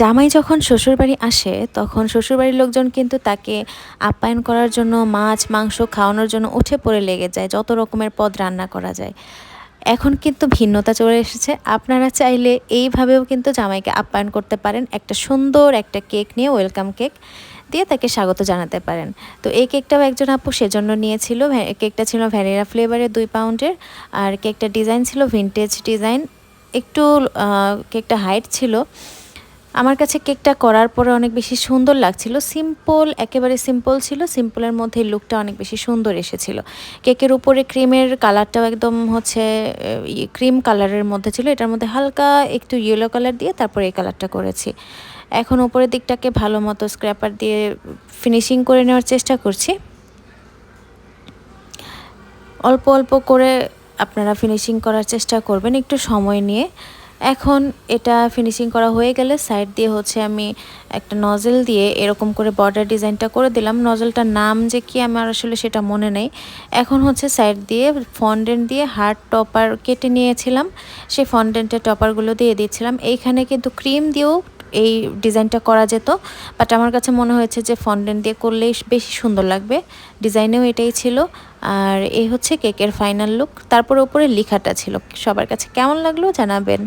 জামাই যখন শ্বশুরবাড়ি আসে, তখন শ্বশুরবাড়ির লোকজন কিন্তু তাকে আপ্যায়ন করার জন্য মাছ, মাংস খাওয়ানোর জন্য উঠে পড়ে লেগে যায়, যত রকমের পদ রান্না করা যায়। এখন কিন্তু ভিন্নতা চলে এসেছে। আপনারা চাইলে এইভাবেও কিন্তু জামাইকে আপ্যায়ন করতে পারেন। একটা সুন্দর একটা কেক নিয়ে ওয়েলকাম কেক দিয়ে তাকে স্বাগত জানাতে পারেন। তো এই কেকটাও একজন আপু সেজন্য নিয়েছিল। কেকটা ছিল ভ্যানিলা ফ্লেভারের দুই পাউন্ডের আর কেকটা ডিজাইন ছিল ভিনটেজ ডিজাইন। একটু কেকটা হাইট ছিল। আমার কাছে কেকটা করার পরে অনেক বেশি সুন্দর লাগছিল। সিম্পল, একেবারে সিম্পল ছিল। সিম্পলের মধ্যে লুকটা অনেক বেশি সুন্দর এসেছিল। কেকের উপরে ক্রিমের কালারটাও একদম হচ্ছে ক্রিম কালারের মধ্যে ছিল। এটার মধ্যে হালকা একটু ইয়েলো কালার দিয়ে তারপরে এই কালারটা করেছি। এখন উপরের দিকটাকে ভালো মতো স্ক্র্যাপার দিয়ে ফিনিশিং করে নেওয়ার চেষ্টা করছি। অল্প অল্প করে আপনারা ফিনিশিং করার চেষ্টা করবেন একটু সময় নিয়ে। এখন এটা ফিনিশিং করা হয়ে গেলে সাইড দিয়ে হচ্ছে আমি একটা নজেল দিয়ে এরকম করে বর্ডার ডিজাইনটা করে দিলাম। নজেলটার নাম যে কি আমার আসলে সেটা মনে নেই। এখন হচ্ছে সাইড দিয়ে ফন্ডেন্ট দিয়ে হার্ড টপার কেটে নিয়েছিলাম। সেই ফন্ডেন্টের টপারগুলো দিয়ে দিয়েছিলাম। এইখানে কিন্তু ক্রিম দিয়েও এই ডিজাইনটা করা যেত। বাট আমার কাছে মনে হয়েছে যে ফন্ডেন্ট দিয়ে করলেই বেশি সুন্দর লাগবে। ডিজাইনেও এটাই ছিল। আর এই হচ্ছে কেকের ফাইনাল লুক তারপর ওপরে লেখাটা ছিল। সবার কাছে কেমন লাগল জানাবেন।